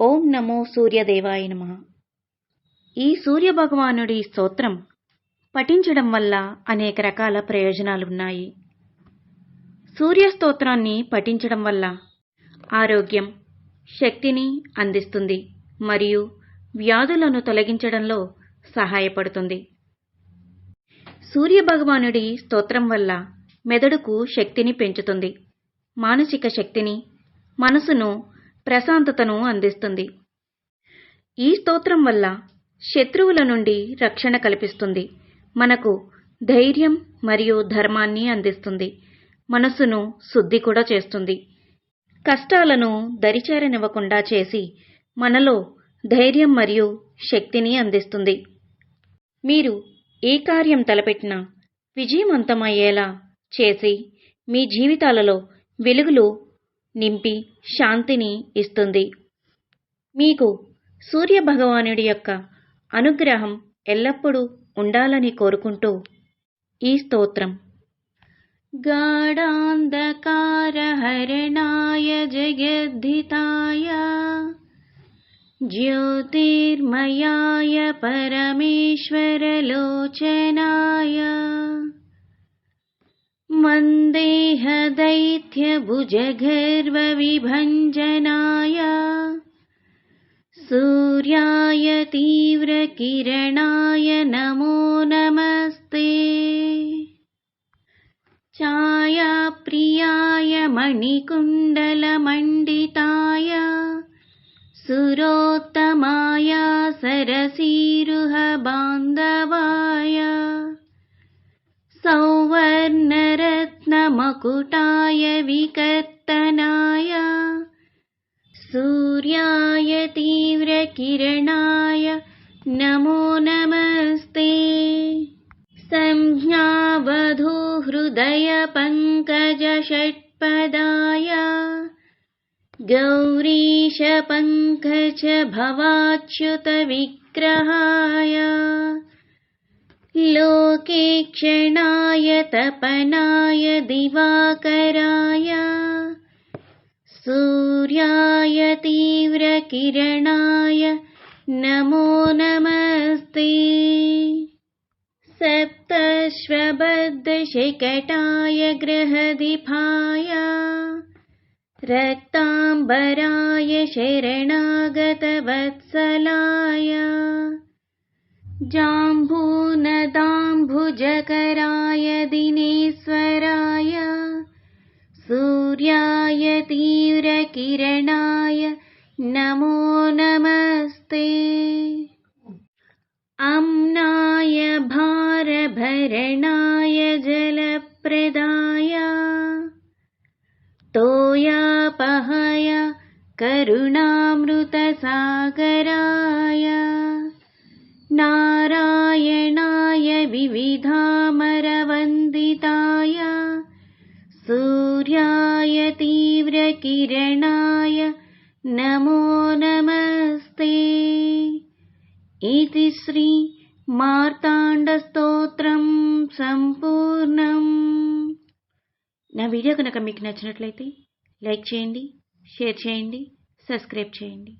ఓం నమో సూర్యదేవాయ నమ. ఈ సూర్యభగవానుడి స్తోత్రం పఠించడం వల్ల అనేక రకాల ప్రయోజనాలున్నాయి. సూర్యస్తోత్రాన్ని పఠించడం వల్ల ఆరోగ్యం శక్తిని అందిస్తుంది మరియు వ్యాధులను తొలగించడంలో సహాయపడుతుంది. సూర్యభగవానుడి స్తోత్రం వల్ల మెదడుకు శక్తిని పెంచుతుంది మానసిక శక్తిని మనసును ప్రశాంతతను అందిస్తుంది. ఈ స్తోత్రం వల్ల శత్రువుల నుండి రక్షణ కల్పిస్తుంది. మనకు ధైర్యం మరియు ధర్మాన్ని అందిస్తుంది. మనసును శుద్ధి కూడా చేస్తుంది. కష్టాలను దరిచేరనివ్వకుండా చేసి మనలో ధైర్యం మరియు శక్తిని అందిస్తుంది. మీరు ఏ కార్యం తలపెట్టినా విజయవంతమయ్యేలా చేసి మీ జీవితాలలో వెలుగులు నింపి శాంతిని ఇస్తుంది మీకు సూర్య భగవానుడి యొక్క అనుగ్రహం ఎల్లప్పుడూ ఉండాలని కోరుకుంటూ ఈ స్తోత్రం गाढान्धकारहरणाय जगद्धिताय ज्योतिर्मयाय परमेश्वरलोचनाय वन्देहदैत्यभुजगर्वविभञ्जनाय सूर्याय तीव्रकिरणाय नमो नमस्ते। छायाप्रियाय मणिकुण्डलमण्डिताय सुरोत्तमाय सरसीरुहबान्धवाय कुटाय विकर्तनाय सूर्याय तीव्रकिरणाय नमो नमस्ते। सञ्ज्ञावधूहृदय पङ्कजट्पदाय गौरीश भवाच्युतविग्रहाय गौरीशपङ्कजभवाच्युतविग्रहाय लोकेक्षणाय तपनाय दिवाकराय। सूर्याय तीव्रकिरणाय नमो नमस्ते। सप्तश्वबद्धशिकटाय गृहदीपाय। रक्ताम्बराय शरणागतवत्सलाय जाम्बूनदाम्भुजकराय दिनेश्वराय सूर्याय तीव्रकिरणाय नमो नमस्ते। अम्नाय भारभरणाय जलप्रदाय तोयापहाय करुणामृतसागराय विविधामरवन्दिताय सूर्याय तीव्रकिरणाय नमो नमस्ते ఇది శ్రీ మార్తాండ స్తోత్రం సంపూర్ణం నా వీడియో కనుక మీకు నచ్చినట్లయితే లైక్ చేయండి షేర్ చేయండి సబ్స్క్రైబ్ చేయండి